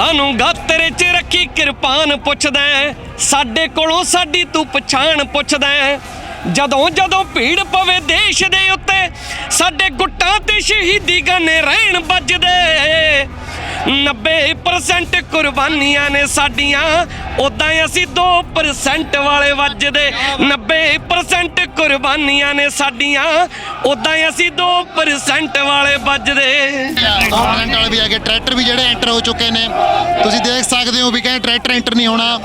ਕਾਨੂੰ ਗਾਤਰੇ 'ਚ ਰੱਖੀ ਕਿਰਪਾਨ ਪੁੱਛਦਾ ਸਾਡੇ ਕੋਲੋਂ ਸਾਡੀ ਤੂੰ ਪਛਾਣ ਪੁੱਛਦਾ ਜਦੋਂ ਜਦੋਂ ਭੀੜ ਪਵੇ ਦੇਸ਼ ਦੇ ਉੱਤੇ, ਸਾਡੇ ਗੁੱਟਾਂ ਤੇ ਸ਼ਹੀਦੀ ਗਾਨੇ ਰਹਿਣ ਵੱਜਦੇ। 90% ਕੁਰਬਾਨੀਆਂ ਨੇ ਸਾਡੀਆਂ। ਉਦਾਂ ਅਸੀਂ 2% ਵਾਲੇ ਵੱਜਦੇ। 90% ਕੁਰਬਾਨੀਆਂ ਨੇ ਸਾਡੀਆਂ। ਉਦਾਂ ਅਸੀਂ 2% ਵਾਲੇ ਵੱਜਦੇ। ਟਰੈਕਟਰ ਵਾਲੇ ਵੀ ਹੈਗੇ। ਟਰੈਕਟਰ ਵੀ ਜਿਹੜੇ ਐਂਟਰ ਹੋ ਚੁੱਕੇ ਨੇ। ਤੁਸੀਂ ਦੇਖ ਸਕਦੇ ਹੋ ਵੀ ਕਹਿੰਦੇ ਟਰੈਕਟਰ ਐਂਟਰ ਨਹੀਂ ਹੋਣਾ।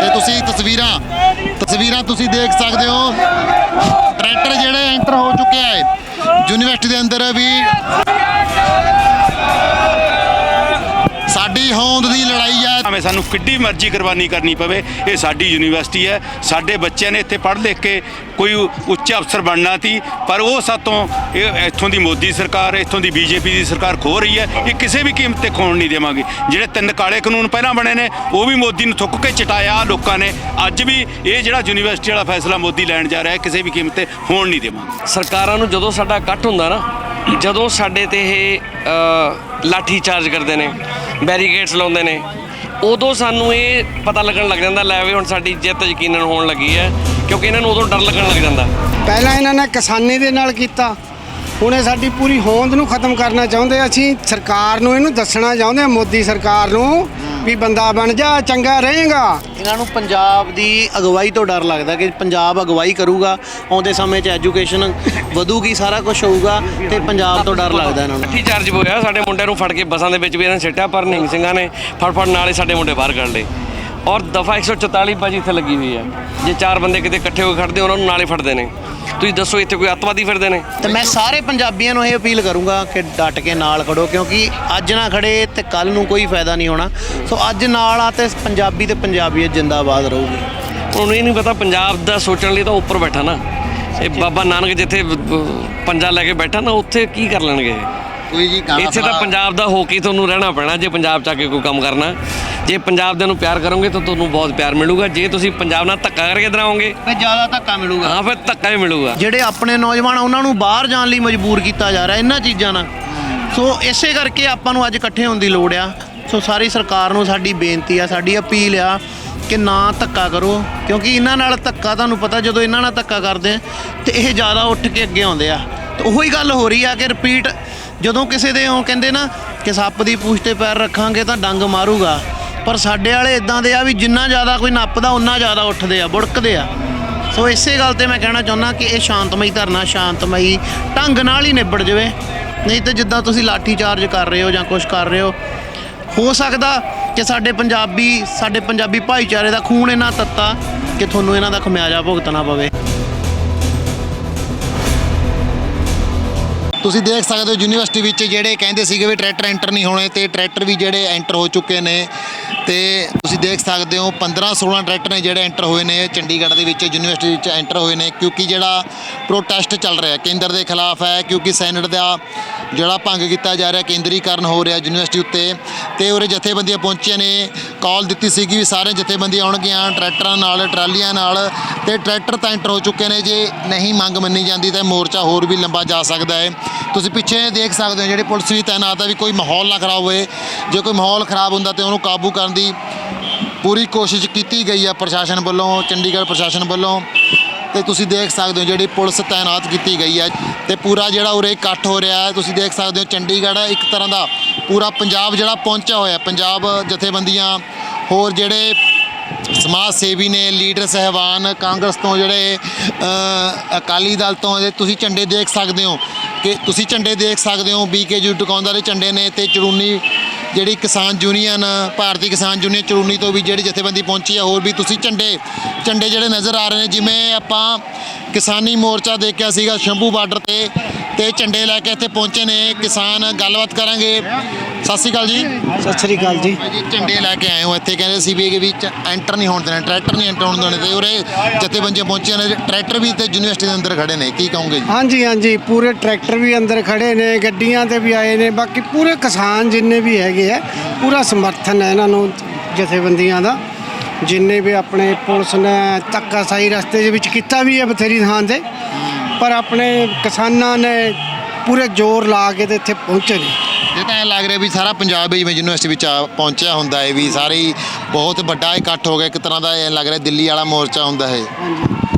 ਤੇ ਤੁਸੀਂ ਤਸਵੀਰਾਂ ਤਸਵੀਰਾਂ ਤੁਸੀਂ ਦੇਖ ਸਕਦੇ ਹੋ। ਟਰੈਕਟਰ ਜਿਹੜੇ ਐਂਟਰ ਹੋ ਚੁੱਕੇ ਹੈ ਯੂਨੀਵਰਸਿਟੀ ਦੇ ਅੰਦਰ ਵੀ ਭਾਵੇਂ ਸਾਨੂੰ ਕਿੱਡੀ ਮਰਜ਼ੀ ਕੁਰਬਾਨੀ ਕਰਨੀ ਪਵੇ। ਇਹ ਸਾਡੀ ਯੂਨੀਵਰਸਿਟੀ ਹੈ। ਸਾਡੇ ਬੱਚਿਆਂ ਨੇ ਇੱਥੇ ਪੜ੍ਹ ਲਿਖ ਕੇ ਕੋਈ ਉੱਚ ਅਫਸਰ ਬਣਨਾ ਸੀ। ਪਰ ਉਹ ਸਾਤੋਂ ਇਹ ਇੱਥੋਂ ਦੀ ਮੋਦੀ ਸਰਕਾਰ ਇੱਥੋਂ ਦੀ ਬੀਜੇਪੀ ਦੀ ਸਰਕਾਰ ਖੋ ਰਹੀ ਹੈ। ਇਹ ਕਿਸੇ ਵੀ ਕੀਮਤ ਤੇ ਖੋਣ ਨਹੀਂ ਦੇਵਾਂਗੇ। ਜਿਹੜੇ ਤਿੰਨ ਕਾਲੇ ਕਾਨੂੰਨ ਪਹਿਲਾਂ ਬਣੇ ਨੇ ਉਹ ਵੀ ਮੋਦੀ ਨੂੰ ਥੁੱਕ ਕੇ ਚਟਾਇਆ ਲੋਕਾਂ ਨੇ। ਅੱਜ ਵੀ ਇਹ ਜਿਹੜਾ ਯੂਨੀਵਰਸਿਟੀ ਵਾਲਾ ਫੈਸਲਾ ਮੋਦੀ ਲੈਣ ਜਾ ਰਿਹਾ ਹੈ ਕਿਸੇ ਵੀ ਕੀਮਤ ਤੇ ਹੋਣ ਨਹੀਂ ਦੇਵਾਂਗੇ। ਸਰਕਾਰਾਂ ਨੂੰ ਜਦੋਂ ਸਾਡਾ ਇਕੱਠ ਹੁੰਦਾ ਨਾ ਜਦੋਂ ਸਾਡੇ ਤੇ ਇਹ ਅ, ਲਾਠੀ ਚਾਰਜ ਕਰਦੇ ਨੇ ਬੈਰੀਕੇਡਸ ਲਾਉਂਦੇ ਨੇ ਉਦੋਂ ਸਾਨੂੰ ਇਹ ਪਤਾ ਲੱਗਣ ਲੱਗ ਜਾਂਦਾ, ਲੈ ਵੀ ਹੁਣ ਸਾਡੀ ਜਿੱਤ ਯਕੀਨਨ ਹੋਣ ਲੱਗੀ ਹੈ, ਕਿਉਂਕਿ ਇਹਨਾਂ ਨੂੰ ਉਦੋਂ ਡਰ ਲੱਗਣ ਲੱਗ ਜਾਂਦਾ। ਪਹਿਲਾਂ ਇਹਨਾਂ ਨੇ ਕਿਸਾਨੀ ਦੇ ਨਾਲ ਕੀਤਾ। ਹੁਣ ਇਹ ਸਾਡੀ ਪੂਰੀ ਹੋਂਦ ਨੂੰ ਖਤਮ ਕਰਨਾ ਚਾਹੁੰਦੇ ਅਸੀਂ। ਸਰਕਾਰ ਨੂੰ ਇਹਨੂੰ ਦੱਸਣਾ ਚਾਹੁੰਦੇ ਹਾਂ ਮੋਦੀ ਸਰਕਾਰ ਨੂੰ ਵੀ ਬੰਦਾ ਬਣ ਜਾ ਚੰਗਾ ਰਹੇਗਾ। ਇਹਨਾਂ ਨੂੰ ਪੰਜਾਬ ਦੀ ਅਗਵਾਈ ਤੋਂ ਡਰ ਲੱਗਦਾ ਕਿ ਪੰਜਾਬ ਅਗਵਾਈ ਕਰੂਗਾ ਆਉਂਦੇ ਸਮੇਂ 'ਚ ਐਜੂਕੇਸ਼ਨ ਵਧੂਗੀ ਸਾਰਾ ਕੁਝ ਹੋਊਗਾ ਤੇ ਪੰਜਾਬ ਤੋਂ ਡਰ ਲੱਗਦਾ ਇਹਨਾਂ ਨੂੰ। ਲਾਠੀ ਚਾਰਜ ਹੋਇਆ ਸਾਡੇ ਮੁੰਡਿਆਂ ਨੂੰ ਫੜ ਕੇ ਬੱਸਾਂ ਦੇ ਵਿੱਚ ਵੀ ਇਹਨਾਂ ਨੇ ਸਿੱਟਿਆ ਪਰ ਨਿੰਗ ਸਿੰਘਾਂ ਨੇ ਫੜ ਫੜ ਨਾਲੇ ਸਾਡੇ ਮੁੰਡੇ ਬਾਹਰ ਕੱਢ ਲਏ। ਔਰ ਦਫਾ 144 ਬਾਜੀ ਇੱਥੇ ਲੱਗੀ ਹੋਈ ਹੈ। ਜੇ ਚਾਰ ਬੰਦੇ ਕਿਤੇ ਇਕੱਠੇ ਹੋ ਕੇ ਖੜਦੇ ਉਹਨਾਂ ਨੂੰ ਨਾਲੇ ਫੜਦੇ ਨੇ। ਤੁਸੀਂ ਦੱਸੋ ਇੱਥੇ ਕੋਈ ਅੱਤਵਾਦੀ ਫਿਰਦੇ ਨੇ? ਤੇ ਮੈਂ ਸਾਰੇ ਪੰਜਾਬੀਆਂ ਨੂੰ ਇਹ ਅਪੀਲ ਕਰੂੰਗਾ ਕਿ ਡਟ ਕੇ ਨਾਲ ਖੜੋ ਕਿਉਂਕਿ ਅੱਜ ਨਾ ਖੜੇ ਤੇ ਕੱਲ ਨੂੰ ਕੋਈ ਫਾਇਦਾ ਨਹੀਂ ਹੋਣਾ। ਸੋ ਅੱਜ ਨਾਲ ਆ ਤੇ ਪੰਜਾਬੀ ਤੇ ਪੰਜਾਬੀਅਤ ਜਿੰਦਾਬਾਦ ਰਹੂਗੀ। ਉਹਨੂੰ ਇਹ ਨਹੀਂ ਪਤਾ ਪੰਜਾਬ ਦਾ ਸੋਚਣ ਲਈ ਤਾਂ ਉੱਪਰ ਬੈਠਾ ਨਾ। ਇਹ ਬਾਬਾ ਨਾਨਕ ਜਿੱਥੇ ਪੰਜਾ ਲੈ ਕੇ ਬੈਠਾ ਨਾ ਉੱਥੇ ਕੀ ਕਰ ਲੈਣਗੇ? ਕੋਈ ਜੀ ਗਾਣਾ ਇੱਥੇ ਤਾਂ ਪੰਜਾਬ ਦਾ ਹੋ ਕੇ ਤੁਹਾਨੂੰ ਰਹਿਣਾ ਪੈਣਾ ਜੇ ਪੰਜਾਬ ਚ ਆ ਕੇ ਕੋਈ ਕੰਮ ਕਰਨਾ। ਜੇ ਪੰਜਾਬ ਦੇ ਨੂੰ ਪਿਆਰ ਕਰੋਗੇ ਤਾਂ ਤੁਹਾਨੂੰ ਬਹੁਤ ਪਿਆਰ ਮਿਲੂਗਾ ਜੇ ਤੁਸੀਂ ਪੰਜਾਬ ਨਾਲ ਧੱਕਾ ਕਰਕੇ ਆਓਗੇ। ਤੇ ਜ਼ਿਆਦਾ ਧੱਕਾ ਮਿਲੂਗਾ। ਹਾਂ ਫਿਰ ਧੱਕਾ ਹੀ ਮਿਲੂਗਾ। ਜਿਹੜੇ ਆਪਣੇ ਨੌਜਵਾਨ ਆ, ਉਹਨਾਂ ਨੂੰ ਬਾਹਰ ਜਾਣ ਲਈ ਮਜਬੂਰ ਕੀਤਾ ਜਾ ਰਿਹਾ ਇਹਨਾਂ ਚੀਜ਼ਾਂ ਨਾਲ। ਸੋ ਇਸੇ ਕਰਕੇ ਆਪਾਂ ਨੂੰ ਅੱਜ ਇਕੱਠੇ ਹੋਣ ਦੀ ਲੋੜ ਆ। ਸੋ ਸਾਰੀ ਸਰਕਾਰ ਨੂੰ ਸਾਡੀ ਬੇਨਤੀ ਆ ਸਾਡੀ ਅਪੀਲ ਆ ਕਿ ਨਾ ਧੱਕਾ ਕਰੋ ਕਿਉਂਕਿ ਇਹਨਾਂ ਨਾਲ ਧੱਕਾ ਤੁਹਾਨੂੰ ਪਤਾ ਜਦੋਂ ਇਹਨਾਂ ਨਾਲ ਧੱਕਾ ਕਰਦੇ ਆ ਤੇ ਇਹ ਜ਼ਿਆਦਾ ਉੱਠ ਕੇ ਅੱਗੇ ਆਉਂਦੇ ਆ। ਤੇ ਉਹੀ ਗੱਲ ਹੋ ਰਹੀ ਆ ਕਿ ਰਿਪੀਟ ਜਦੋਂ ਕਿਸੇ ਦੇ ਉਹ ਕਹਿੰਦੇ ਨਾ ਕਿ ਸੱਪ ਦੀ ਪੂਛ ਤੇ ਪੈਰ ਰੱਖਾਂਗੇ ਤਾਂ ਡੰਗ ਮਾਰੂਗਾ। ਪਰ ਸਾਡੇ ਵਾਲੇ ਇਦਾਂ ਦੇ ਆ ਵੀ ਜਿੰਨਾ ਜ਼ਿਆਦਾ ਕੋਈ ਨੱਪਦਾ ਉਨਾ ਜ਼ਿਆਦਾ ਉੱਠਦੇ ਆ, ਬੁੜਕਦੇ ਆ। ਸੋ ਇਸੇ ਗੱਲ ਤੇ ਮੈਂ ਕਹਿਣਾ ਚਾਹੁੰਦਾ ਕਿ ਇਹ ਸ਼ਾਂਤਮਈ ਧਰਨਾ, ਸ਼ਾਂਤਮਈ ਢੰਗ ਨਾਲ ਹੀ ਨਿਬੜ ਜਾਵੇ। ਨਹੀਂ ਤੇ ਜਿੱਦਾਂ ਤੁਸੀਂ ਲਾਠੀ ਚਾਰਜ ਕਰ ਰਹੇ ਹੋ ਜਾਂ ਕੁਝ ਕਰ ਰਹੇ ਹੋ ਹੋ ਸਕਦਾ ਕਿ ਸਾਡੇ ਪੰਜਾਬੀ ਸਾਡੇ ਪੰਜਾਬੀ ਭਾਈਚਾਰੇ ਦਾ ਖੂਨ ਇਹਨਾਂ ਤੱਤਾ ਕਿ ਤੁਹਾਨੂੰ ਇਹਨਾਂ ਦਾ ਖਮਿਆਜਾ ਭੁਗਤਣਾ ਪਵੇ। ਤੁਸੀਂ ਦੇਖ ਸਕਦੇ ਹੋ ਯੂਨੀਵਰਸਿਟੀ ਵਿੱਚ ਜਿਹੜੇ ਕਹਿੰਦੇ ਸੀਗੇ ਵੀ ਟਰੈਕਟਰ ਐਂਟਰ ਨਹੀਂ ਹੋਣੇ ਤੇ ਟਰੈਕਟਰ ਵੀ ਜਿਹੜੇ ਐਂਟਰ ਹੋ ਚੁੱਕੇ ਨੇ ਤੇ ਤੁਸੀਂ ਦੇਖ ਸਕਦੇ ਹੋ 15 16 ਟਰੈਕਟਰ ਨੇ ਜਿਹੜੇ ਐਂਟਰ ਹੋਏ ਨੇ, ਚੰਡੀਗੜ੍ਹ ਦੇ ਵਿੱਚ ਯੂਨੀਵਰਸਿਟੀ ਵਿੱਚ ਐਂਟਰ ਹੋਏ ਨੇ, ਕਿਉਂਕਿ ਜਿਹੜਾ ਪ੍ਰੋਟੈਸਟ ਚੱਲ ਰਿਹਾ, ਕੇਂਦਰ ਦੇ ਖਿਲਾਫ ਹੈ, ਕਿਉਂਕਿ ਸੈਨੇਟ ਦਾ ਜਿਹੜਾ ਭੰਗ ਕੀਤਾ ਜਾ ਰਿਹਾ, ਕੇਂਦਰੀਕਰਨ ਹੋ ਰਿਹਾ ਯੂਨੀਵਰਸਿਟੀ ਉੱਤੇ ਤੇ ਉਰੇ ਜਥੇਬੰਦੀਆਂ ਪਹੁੰਚੀਆਂ ਨੇ ਕਾਲ ਦਿੱਤੀ ਸੀਗੀ ਵੀ ਸਾਰੇ ਜਥੇਬੰਦੀਆਂ ਆਉਣਗੀਆਂ, ਟਰੈਕਟਰਾਂ ਨਾਲ, ਟਰਾਲੀਆਂ ਨਾਲ ਤੇ ਟਰੈਕਟਰ ਤਾਂ ਐਂਟਰ ਹੋ ਚੁੱਕੇ ਨੇ ਜੇ ਨਹੀਂ ਮੰਗ ਮੰਨੀ ਜਾਂਦੀ ਤਾਂ ਮੋਰਚਾ ਹੋਰ ਵੀ ਲੰਬਾ ਜਾ ਸਕਦਾ ਹੈ। ਤੁਸੀਂ ਪਿੱਛੇ ਦੇਖ ਸਕਦੇ ਹੋ ਜਿਹੜੀ ਪੁਲਿਸ ਵੀ ਤਾਇਨਾਤ ਹੈ ਵੀ ਕੋਈ ਮਾਹੌਲ ਨਾ ਖਰਾਬ ਹੋਏ। ਜੇ ਕੋਈ ਮਾਹੌਲ ਖਰਾਬ ਹੁੰਦਾ ਤੇ ਉਹਨੂੰ ਕਾਬੂ ਕਰਨ ਦੀ ਪੂਰੀ ਕੋਸ਼ਿਸ਼ ਕੀਤੀ ਗਈ ਹੈ ਪ੍ਰਸ਼ਾਸਨ ਵੱਲੋਂ, ਚੰਡੀਗੜ੍ਹ ਪ੍ਰਸ਼ਾਸਨ ਵੱਲੋਂ। ਤੇ ਤੁਸੀਂ ਦੇਖ ਸਕਦੇ ਹੋ ਜਿਹੜੀ ਪੁਲਿਸ ਤਾਇਨਾਤ ਕੀਤੀ ਗਈ ਹੈ ਤੇ ਪੂਰਾ ਜਿਹੜਾ ਉਰੇ ਇਕੱਠ ਹੋ ਰਿਹਾ ਹੈ। ਤੁਸੀਂ ਦੇਖ ਸਕਦੇ ਹੋ ਚੰਡੀਗੜ੍ਹ ਇੱਕ ਤਰ੍ਹਾਂ ਦਾ ਪੂਰਾ ਪੰਜਾਬ ਜਿਹੜਾ ਪਹੁੰਚਿਆ ਹੋਇਆ ਪੰਜਾਬ ਜਥੇਬੰਦੀਆਂ ਹੋਰ ਜਿਹੜੇ ਸਮਾਜ ਸੇਵੀ ਨੇ, ਲੀਡਰ ਸਹਿਬਾਨ, ਕਾਂਗਰਸ ਤੋਂ ਜਿਹੜੇ ਅਕਾਲੀ ਦਲ ਤੋਂ ਤੁਸੀਂ ਝੰਡੇ ਦੇਖ ਸਕਦੇ ਹੋ ਕਿ ਤੁਸੀਂ ਝੰਡੇ ਦੇਖ ਸਕਦੇ ਹੋ ਬੀਕੇਯੂ ਟਿਕਾਉਂਦਾ ਦੇ ਝੰਡੇ ਨੇ ਤੇ ਚੜੂਨੀ ਜਿਹੜੀ ਕਿਸਾਨ ਯੂਨੀਅਨ, ਭਾਰਤੀ ਕਿਸਾਨ ਯੂਨੀਅਨ ਚੜੂਨੀ ਤੋਂ ਵੀ ਜਿਹੜੀ ਜਥੇਬੰਦੀ ਪਹੁੰਚੀ ਹੈ, ਹੋਰ ਵੀ ਤੁਸੀਂ ਝੰਡੇ ਝੰਡੇ ਜਿਹੜੇ ਨਜ਼ਰ ਆ ਰਹੇ ਨੇ, ਜਿਵੇਂ ਆਪਾਂ ਕਿਸਾਨੀ ਮੋਰਚਾ ਦੇਖਿਆ ਸੀਗਾ ਸ਼ੰਭੂ ਬਾਰਡਰ ਤੇ ਤੇ ਝੰਡੇ ਲੈ ਕੇ ਇੱਥੇ ਪਹੁੰਚੇ ਨੇ, ਕਿਸਾਨ, ਗੱਲਬਾਤ ਕਰਾਂਗੇ। ਸਤਿ ਸ਼੍ਰੀ ਅਕਾਲ ਜੀ। ਸਤਿ ਸ੍ਰੀ ਅਕਾਲ ਜੀ। ਜੀ ਝੰਡੇ ਲੈ ਕੇ ਆਏ ਹੋ ਇੱਥੇ। ਕਹਿੰਦੇ ਸੀ ਵੀ ਵਿੱਚ ਐਂਟਰ ਨਹੀਂ ਹੋਣ ਦੇਣਾ ਟਰੈਕਟਰ ਨਹੀਂ ਐਂਟਰ ਹੋਣ ਦੇਣੇ ਤੇ ਉਰੇ ਜਥੇਬੰਦੀਆਂ ਪਹੁੰਚੀਆਂ ਨੇ। ਟਰੈਕਟਰ ਵੀ ਤੇ ਯੂਨੀਵਰਸਿਟੀ ਦੇ ਅੰਦਰ ਖੜੇ ਨੇ ਕੀ ਕਹੋਗੇ ਜੀ? ਹਾਂਜੀ ਹਾਂਜੀ ਪੂਰੇ ਟਰੈਕਟਰ ਵੀ ਅੰਦਰ ਖੜੇ ਨੇ ਗੱਡੀਆਂ ਤੇ ਵੀ ਆਏ ਨੇ ਬਾਕੀ ਪੂਰੇ ਕਿਸਾਨ ਜਿੰਨੇ ਵੀ ਹੈਗੇ ਆ ਪੂਰਾ ਸਮਰਥਨ ਹੈ ਇਹਨਾਂ ਨੂੰ ਜਥੇਬੰਦੀਆਂ ਦਾ। ਜਿੰਨੇ ਵੀ ਆਪਣੇ ਪੁਲਿਸ ਨੇ ਧੱਕਾਸ਼ਾਹੀ ਰਸਤੇ ਦੇ ਵਿੱਚ ਕੀਤਾ ਵੀ ਹੈ ਬਥੇਰੀ ਥਾਂ ਤੇ ਪਰ ਆਪਣੇ ਕਿਸਾਨਾਂ ਨੇ ਪੂਰੇ ਜ਼ੋਰ ਲਾ ਕੇ ਤੇ ਇੱਥੇ ਪਹੁੰਚੇ ਨੇ। ਇਹ ਤਾਂ ਐਂ ਲੱਗ ਰਿਹਾ ਵੀ ਸਾਰਾ ਪੰਜਾਬ ਹੀ ਯੂਨੀਵਰਸਿਟੀ ਵਿੱਚ ਆ ਪਹੁੰਚਿਆ ਹੁੰਦਾ ਹੈ ਵੀ ਸਾਰੇ ਹੀ ਬਹੁਤ ਵੱਡਾ ਇਕੱਠ ਹੋ ਗਿਆ ਇੱਕ ਤਰ੍ਹਾਂ ਦਾ ਐਂ ਲੱਗ ਰਿਹਾ ਦਿੱਲੀ ਵਾਲਾ ਮੋਰਚਾ ਹੁੰਦਾ ਹੈ।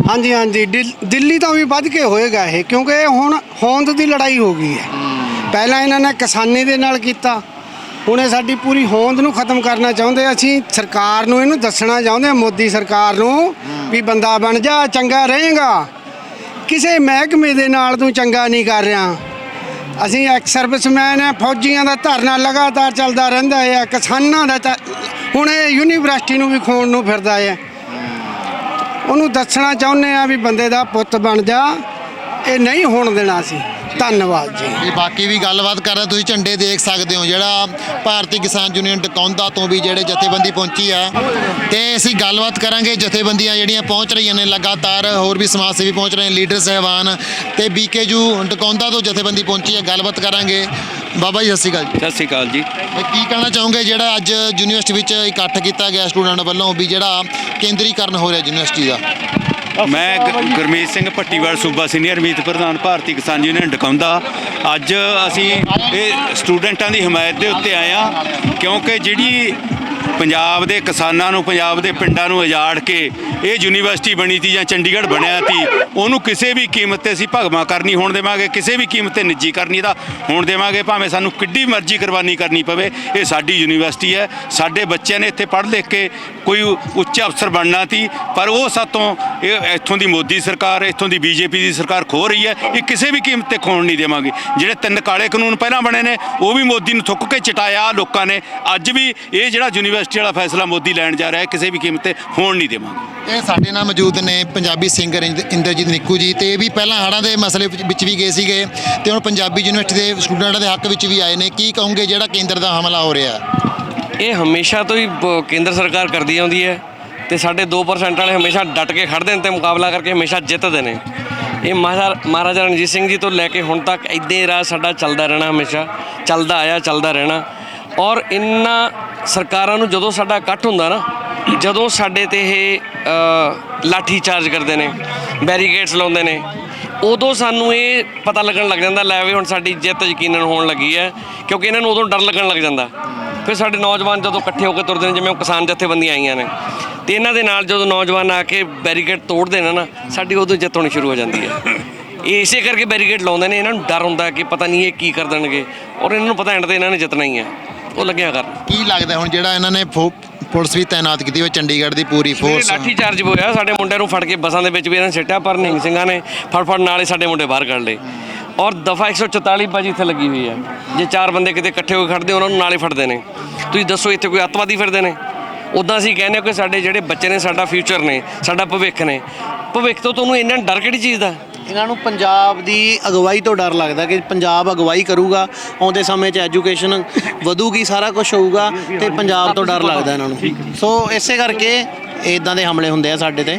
ਹਾਂਜੀ ਹਾਂਜੀ ਦਿਲ- ਦਿੱਲੀ ਤੋਂ ਵੀ ਵੱਧ ਕੇ ਹੋਏਗਾ ਇਹ ਕਿਉਂਕਿ ਇਹ ਹੁਣ ਹੋਂਦ ਦੀ ਲੜਾਈ ਹੋ ਗਈ ਹੈ। ਪਹਿਲਾਂ ਇਹਨਾਂ ਨੇ ਕਿਸਾਨੀ ਦੇ ਨਾਲ ਕੀਤਾ ਹੁਣ ਇਹ ਸਾਡੀ ਪੂਰੀ ਹੋਂਦ ਨੂੰ ਖਤਮ ਕਰਨਾ ਚਾਹੁੰਦੇ ਅਸੀਂ ਸਰਕਾਰ ਨੂੰ ਇਹਨੂੰ ਦੱਸਣਾ ਚਾਹੁੰਦੇ ਮੋਦੀ ਸਰਕਾਰ ਨੂੰ ਵੀ ਬੰਦਾ ਬਣ ਜਾ ਚੰਗਾ ਰਹੇਗਾ। ਕਿਸੇ ਮਹਿਕਮੇ ਦੇ ਨਾਲ ਤੂੰ ਚੰਗਾ ਨਹੀਂ ਕਰ ਰਿਹਾ। ਅਸੀਂ ਇੱਕ ਸਰਵਿਸਮੈਨ ਹੈ ਫੌਜੀਆਂ ਦਾ ਧਰਨਾ ਲਗਾਤਾਰ ਚੱਲਦਾ ਰਹਿੰਦਾ ਹੈ ਕਿਸਾਨਾਂ ਦਾ ਤਾਂ- ਹੁਣ ਇਹ ਯੂਨੀਵਰਸਿਟੀ ਨੂੰ ਵੀ ਖੋਣ ਨੂੰ ਫਿਰਦਾ ਹੈ। ਉਹਨੂੰ ਦੱਸਣਾ ਚਾਹੁੰਦੇ ਆ ਵੀ ਬੰਦੇ ਦਾ ਪੁੱਤ ਬਣ ਜਾ, ਇਹ ਨਹੀਂ ਹੋਣ ਦੇਣਾ ਸੀ। ਧੰਨਵਾਦ ਜੀ। ਇਹ ਬਾਕੀ ਵੀ ਗੱਲਬਾਤ ਕਰ ਰਹੇ ਤੁਸੀਂ ਝੰਡੇ ਦੇਖ ਸਕਦੇ ਹੋ ਜਿਹੜਾ ਭਾਰਤੀ ਕਿਸਾਨ ਯੂਨੀਅਨ ਟਕੌਂਦਾ ਤੋਂ ਵੀ ਜਿਹੜੇ ਜਥੇਬੰਦੀ ਪਹੁੰਚੀ ਆ। ਤੇ ਅਸੀਂ ਗੱਲਬਾਤ ਕਰਾਂਗੇ ਜਥੇਬੰਦੀਆਂ ਜਿਹੜੀਆਂ ਪਹੁੰਚ ਰਹੀਆਂ ਨੇ ਲਗਾਤਾਰ ਹੋਰ ਵੀ ਸਮਾਜ ਸੇਵੀ ਪਹੁੰਚ ਰਹੇ ਨੇ ਲੀਡਰ ਸਹਿਬਾਨ ਤੇ ਬੀਕੇਯੂ ਟਕੌਂਦਾ ਤੋਂ ਜਥੇਬੰਦੀ ਪਹੁੰਚੀ ਹੈ ਗੱਲਬਾਤ ਕਰਾਂਗੇ। ਬਾਬਾ ਜੀ ਸਤਿ ਸ਼੍ਰੀ ਅਕਾਲ ਜੀ। ਸਤਿ ਸ਼੍ਰੀ ਅਕਾਲ ਜੀ। ਇਹ ਕੀ ਕਹਿਣਾ ਚਾਹੋਗੇ ਜਿਹੜਾ ਅੱਜ ਯੂਨੀਵਰਸਿਟੀ ਵਿੱਚ ਇਕੱਠ ਕੀਤਾ ਗਿਆ ਸਟੂਡੈਂਟ ਵੱਲੋਂ ਵੀ ਜਿਹੜਾ ਕੇਂਦਰੀਕਰਨ ਹੋ ਰਿਹਾ ਯੂਨੀਵਰਸਿਟੀ ਦਾ? ਮੈਂ ਗ- ਗੁਰਮੀਤ ਸਿੰਘ ਭੱਟੀਵਾਲ, ਸੂਬਾ ਸੀਨੀਅਰ, ਮੀਤ ਪ੍ਰਧਾਨ ਭਾਰਤੀ ਕਿਸਾਨ ਯੂਨੀਅਨ ਡਕਾਉਂਦਾ ਅੱਜ ਅਸੀਂ ਇਹ ਸਟੂਡੈਂਟਾਂ ਦੀ ਹਮਾਇਤ ਦੇ ਉੱਤੇ ਆਏ ਹਾਂ, ਕਿਉਂਕਿ ਜਿਹੜੀ ਪੰਜਾਬ ਦੇ ਕਿਸਾਨਾਂ ਨੂੰ, ਪੰਜਾਬ ਦੇ ਪਿੰਡਾਂ ਨੂੰ ਉਜਾੜ ਕੇ ਇਹ ਯੂਨੀਵਰਸਿਟੀ ਬਣੀ ਤੀ ਜਾਂ ਚੰਡੀਗੜ੍ਹ ਬਣਿਆ ਤੀ ਉਹਨੂੰ ਕਿਸੇ ਵੀ ਕੀਮਤ ਤੇ ਅਸੀਂ ਭਗਵਾ ਕਰਨੀ ਹੋਣ ਦੇਵਾਂਗੇ, ਕਿਸੇ ਵੀ ਕੀਮਤ ਤੇ ਨਿੱਜੀ ਕਰਨੀ ਦਾ ਹੋਣ ਦੇਵਾਂਗੇ, ਭਾਵੇਂ ਸਾਨੂੰ ਕਿੱਡੀ ਮਰਜ਼ੀ ਕੁਰਬਾਨੀ ਕਰਨੀ ਪਵੇ, ਇਹ ਸਾਡੀ ਯੂਨੀਵਰਸਿਟੀ ਹੈ। ਸਾਡੇ ਬੱਚਿਆਂ ਨੇ ਇੱਥੇ ਪੜ੍ਹ ਲਿਖ ਕੇ ਕੋਈ ਉੱਚ ਅਫਸਰ ਬਣਨਾ ਤੀ ਪਰ ਉਹ ਸਾਤੋਂ ਇਹ ਇੱਥੋਂ ਦੀ ਮੋਦੀ ਸਰਕਾਰ, ਇੱਥੋਂ ਦੀ ਬੀਜੇਪੀ ਦੀ ਸਰਕਾਰ ਖੋ ਰਹੀ ਹੈ, ਇਹ ਕਿਸੇ ਵੀ ਕੀਮਤ ਤੇ ਖੋਣ ਨਹੀਂ ਦੇਵਾਂਗੇ। ਜਿਹੜੇ ਤਿੰਨ ਕਾਲੇ ਕਾਨੂੰਨ ਪਹਿਲਾਂ ਬਣੇ ਨੇ, ਉਹ ਵੀ ਮੋਦੀ ਨੂੰ ਥੁੱਕ ਕੇ ਚਟਾਇਆ ਲੋਕਾਂ ਨੇ। ਅੱਜ ਵੀ ਇਹ ਜਿਹੜਾ ਯੂਨੀਵਰਸਿਟੀ ਵਾਲਾ ਫੈਸਲਾ ਮੋਦੀ ਲੈਣ ਜਾ ਰਿਹਾ ਹੈ ਕਿਸੇ ਵੀ ਕੀਮਤ ਤੇ ਹੋਣ ਨਹੀਂ ਦੇਵਾਂਗੇ। ਇਹ ਸਾਡੇ ਨਾਲ ਮੌਜੂਦ ਨੇ ਪੰਜਾਬੀ ਸਿੰਗਰ ਇੰਦ- ਇੰਦਰਜੀਤ ਨਿੱਕੂ ਜੀ ਤੇ ਇਹ ਵੀ ਪਹਿਲਾਂ ਹੜ੍ਹਾਂ ਦੇ ਮਸਲੇ ਵਿੱਚ ਵਿੱਚ ਵੀ ਗਏ ਸੀਗੇ ਤੇ ਹੁਣ ਪੰਜਾਬੀ ਯੂਨੀਵਰਸਿਟੀ ਦੇ ਸਟੂਡੈਂਟਾਂ ਦੇ ਹੱਕ ਵਿੱਚ ਵੀ ਆਏ ਨੇ। ਕੀ ਕਹੋਗੇ ਜਿਹੜਾ ਕੇਂਦਰ ਦਾ ਹਮਲਾ ਹੋ ਰਿਹਾ? ਇਹ ਹਮੇਸ਼ਾ ਤੋਂ ਹੀ ਬ- ਕੇਂਦਰ ਸਰਕਾਰ ਕਰਦੀ ਆਉਂਦੀ ਹੈ ਤੇ ਸਾਡੇ 2% ਵਾਲੇ ਹਮੇਸ਼ਾ ਡਟ ਕੇ ਖੜਦੇ ਨੇ ਤੇ ਮੁਕਾਬਲਾ ਕਰਕੇ ਹਮੇਸ਼ਾ ਜਿੱਤਦੇ ਨੇ। ਇਹ ਮਹਾਰਾ- ਮਹਾਰਾਜਾ ਰਣਜੀਤ ਸਿੰਘ ਜੀ ਤੋਂ ਲੈ ਕੇ ਹੁਣ ਤੱਕ ਇਦਾਂ ਹੀ ਰਾਹ ਸਾਡਾ ਚੱਲਦਾ ਰਹਿਣਾ ਹਮੇਸ਼ਾ ਚੱਲਦਾ ਆਇਆ ਚੱਲਦਾ ਰਹਿਣਾ। ਔਰ ਇਨ੍ਹਾਂ ਸਰਕਾਰਾਂ ਨੂੰ ਜਦੋਂ ਸਾਡਾ ਇਕੱਠ ਹੁੰਦਾ ਨਾ ਜਦੋਂ ਸਾਡੇ ਤੇ ਇਹ ਅ, ਲਾਠੀ ਚਾਰਜ ਕਰਦੇ ਨੇ ਬੈਰੀਕੇਡਸ ਲਾਉਂਦੇ ਨੇ ਉਦੋਂ ਸਾਨੂੰ ਇਹ ਪਤਾ ਲੱਗਣ ਲੱਗ ਜਾਂਦਾ ਲੈ ਵੀ ਹੁਣ ਸਾਡੀ ਜਿੱਤ ਯਕੀਨਨ ਹੋਣ ਲੱਗੀ ਹੈ ਕਿਉਂਕਿ ਇਹਨਾਂ ਨੂੰ ਉਦੋਂ ਡਰ ਲੱਗਣ ਲੱਗ ਜਾਂਦਾ। ਫਿਰ ਸਾਡੇ ਨੌਜਵਾਨ ਜਦੋਂ ਇਕੱਠੇ ਹੋ ਕੇ ਤੁਰਦੇ ਨੇ ਜਿਵੇਂ ਉਹ ਕਿਸਾਨ ਜਥੇਬੰਦੀਆਂ ਆਈਆਂ ਨੇ ਤੇ ਇਹਨਾਂ ਦੇ ਨਾਲ ਜਦੋਂ ਨੌਜਵਾਨ ਆ ਕੇ ਬੈਰੀਕੇਡ ਤੋੜਦੇ ਨੇ ਨਾ ਸਾਡੀ ਉਦੋਂ ਜਿੱਤ ਹੋਣੀ ਸ਼ੁਰੂ ਹੋ ਜਾਂਦੀ ਹੈ। ਇਹ ਇਸੇ ਕਰਕੇ ਬੈਰੀਕੇਡ ਲਾਉਂਦੇ ਨੇ ਇਹਨਾਂ ਨੂੰ ਡਰ ਹੁੰਦਾ ਕਿ ਪਤਾ ਨਹੀਂ ਇਹ ਕੀ ਕਰ ਦੇਣਗੇ ਔਰ ਇਹਨਾਂ ਨੂੰ ਪਤਾ ਐਂਡ ਤੇ ਇਹਨਾਂ ਨੇ ਜਿੱਤਣਾ ਹੀ ਹੈ। ਉਹ ਲੱਗਿਆ ਕਰਨ ਕੀ ਲੱਗਦਾ ਹੁਣ ਜਿਹੜਾ ਇਹਨਾਂ ਨੇ ਫੋ- ਪੁਲਿਸ ਵੀ ਤਾਇਨਾਤ ਕੀਤੀ ਹੋਈ ਚੰਡੀਗੜ੍ਹ ਦੀ ਪੂਰੀ ਫੋਰਸ ਲਾਠੀ ਚਾਰਜ ਹੋਇਆ ਸਾਡੇ ਮੁੰਡਿਆਂ ਨੂੰ ਫੜ ਕੇ ਬੱਸਾਂ ਦੇ ਵਿੱਚ ਵੀ ਇਹਨਾਂ ਨੇ ਸਿੱਟਿਆ ਪਰ ਨਿੰਗ ਸਿੰਘਾਂ ਨੇ ਫੜ ਫੜ ਨਾਲੇ ਸਾਡੇ ਮੁੰਡੇ ਬਾਹਰ ਕੱਢ ਲਏ। ਔਰ ਦਫਾ 144 ਬਾਜੀ ਇੱਥੇ ਲੱਗੀ ਹੋਈ ਹੈ। ਜੇ ਚਾਰ ਬੰਦੇ ਕਿਤੇ ਇਕੱਠੇ ਹੋ ਕੇ ਖੜਦੇ ਉਹਨਾਂ ਨੂੰ ਨਾਲੇ ਫੜਦੇ ਨੇ। ਤੁਸੀਂ ਦੱਸੋ ਇੱਥੇ ਕੋਈ ਅੱਤਵਾਦੀ ਫਿਰਦੇ ਨੇ? ਉਦਾਂ ਅਸੀਂ ਕਹਿੰਦੇ ਹਾਂ ਕਿ ਸਾਡੇ ਜਿਹੜੇ ਬੱਚੇ ਨੇ ਸਾਡਾ ਫਿਊਚਰ ਨੇ ਸਾਡਾ ਭਵਿੱਖ ਨੇ। ਭਵਿੱਖ ਤੋਂ ਤੁਹਾਨੂੰ ਇੰਨਾ ਡਰ ਕਿਹੜੀ ਚੀਜ਼ ਦਾ? ਇਹਨਾਂ ਨੂੰ ਪੰਜਾਬ ਦੀ ਅਗਵਾਈ ਤੋਂ ਡਰ ਲੱਗਦਾ ਕਿ ਪੰਜਾਬ ਅਗਵਾਈ ਕਰੂਗਾ, ਆਉਂਦੇ ਸਮੇਂ 'ਚ ਐਜੂਕੇਸ਼ਨ ਵਧੂਗੀ, ਸਾਰਾ ਕੁਝ ਹੋਊਗਾ, ਤੇ ਪੰਜਾਬ ਤੋਂ ਡਰ ਲੱਗਦਾ ਇਹਨਾਂ ਨੂੰ। ਸੋ ਇਸੇ ਕਰਕੇ ਇਦਾਂ ਦੇ ਹਮਲੇ ਹੁੰਦੇ ਆ ਸਾਡੇ ਤੇ।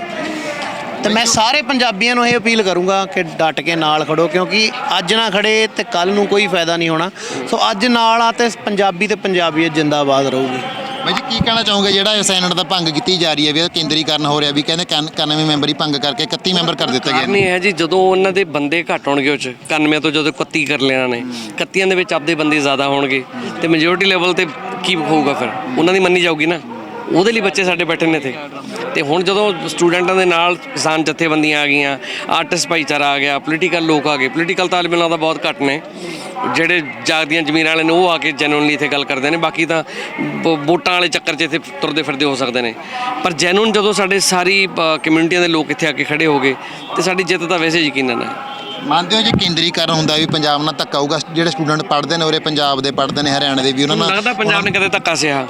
ਤੇ ਮੈਂ ਸਾਰੇ ਪੰਜਾਬੀਆਂ ਨੂੰ ਇਹ ਅਪੀਲ ਕਰੂੰਗਾ ਕਿ ਡਟ ਕੇ ਨਾਲ ਖੜੋ, ਕਿਉਂਕਿ ਅੱਜ ਨਾ ਖੜੇ ਤੇ ਕੱਲ ਨੂੰ ਕੋਈ ਫਾਇਦਾ ਨਹੀਂ ਹੋਣਾ। ਸੋ ਅੱਜ ਨਾਲ ਆ ਤੇ ਪੰਜਾਬੀ ਤੇ ਪੰਜਾਬੀਅਤ ਜਿੰਦਾਬਾਦ ਰਹੂਗੀ। ਬਾਈ ਜੀ ਕੀ ਕਹਿਣਾ ਚਾਹੋਗੇ ਜਿਹੜਾ ਇਹ ਸੈਨੇਟ ਦਾ ਭੰਗ ਕੀਤੀ ਜਾ ਰਹੀ ਹੈ ਵੀ ਇਹ ਕੇਂਦਰੀਕਰਨ ਹੋ ਰਿਹਾ ਵੀ ਕਹਿੰਦੇ 91 ਮੈਂਬਰ ਹੀ ਭੰਗ ਕਰਕੇ 31 ਮੈਂਬਰ ਕਰ ਦਿੱਤੇ ਗਏ ਕਾਰਨ ਨੇ। ਇਹ ਹੈ ਜੀ ਜਦੋਂ ਉਹਨਾਂ ਦੇ ਬੰਦੇ ਘੱਟ ਹੋਣਗੇ ਉਹ ਚ 91 ਤੋਂ ਜਦੋਂ 31 ਕਰ ਲੈਣਾ ਨੇ 31 ਦੇ ਵਿੱਚ ਆਪਦੇ ਬੰਦੇ ਜ਼ਿਆਦਾ ਹੋਣਗੇ ਤੇ ਮੈਜੋਰਿਟੀ ਲੈਵਲ ਤੇ ਕੀ ਹੋਊਗਾ ਫਿਰ? ਉਹਨਾਂ ਦੀ ਮੰਨੀ ਜਾਊਗੀ ਨਾ? ਉਹਦੇ ਲਈ ਬੱਚੇ ਸਾਡੇ ਬੈਠੇ ਨੇ ਇੱਥੇ। ਤੇ ਹੁਣ ਜਦੋਂ ਸਟੂਡੈਂਟਾਂ ਦੇ ਨਾਲ ਕਿਸਾਨ ਜਥੇਬੰਦੀਆਂ ਆ ਗਈਆਂ ਆਰਟਿਸਟ ਭਾਈਚਾਰਾ ਆ ਗਿਆ ਪੋਲੀਟੀਕਲ ਲੋਕ ਆ ਗਏ ਪੋਲੀਟੀਕਲ ਤਾਲਮੇਲਾਂ ਦਾ ਬਹੁਤ ਘੱਟ ਨੇ। ਜਿਹੜੇ ਜਾਗਦੀਆਂ ਜ਼ਮੀਨਾਂ ਵਾਲੇ ਨੇ ਉਹ ਆ ਕੇ ਜੈਨੂਨਲੀ ਇੱਥੇ ਗੱਲ ਕਰਦੇ ਨੇ। ਬਾਕੀ ਤਾਂ ਵੋਟਾਂ ਵਾਲੇ ਚੱਕਰ 'ਚ ਇੱਥੇ ਤੁਰਦੇ ਫਿਰਦੇ ਹੋ ਸਕਦੇ ਨੇ। ਪਰ ਜੈਨੂਨ ਜਦੋਂ ਸਾਡੇ ਸਾਰੀ ਕਮਿਊਨਿਟੀਆਂ ਦੇ ਲੋਕ ਇੱਥੇ ਆ ਕੇ ਖੜੇ ਹੋ ਗਏ ਤੇ ਸਾਡੀ ਜਿੱਤ ਤਾਂ ਵੈਸੇ ਯਕੀਨਨ ਹੈ। ਮੰਨਦੇ ਹੋ ਜੇ ਕੇਂਦਰੀਕਰਨ ਹੁੰਦਾ ਵੀ ਪੰਜਾਬ ਨਾਲ ਧੱਕਾ ਹੋਊਗਾ? ਜਿਹੜੇ ਸਟੂਡੈਂਟ ਪੜ੍ਹਦੇ ਨੇ ਉਰੇ ਪੰਜਾਬ ਦੇ ਪੜ੍ਹਦੇ ਨੇ ਹਰਿਆਣੇ ਦੇ ਵੀ ਉਹਨਾਂ ਨਾਲ ਲੱਗਦਾ ਪੰਜਾਬ ਨੇ ਕਦੇ ਧੱਕਾ ਸਿਆ।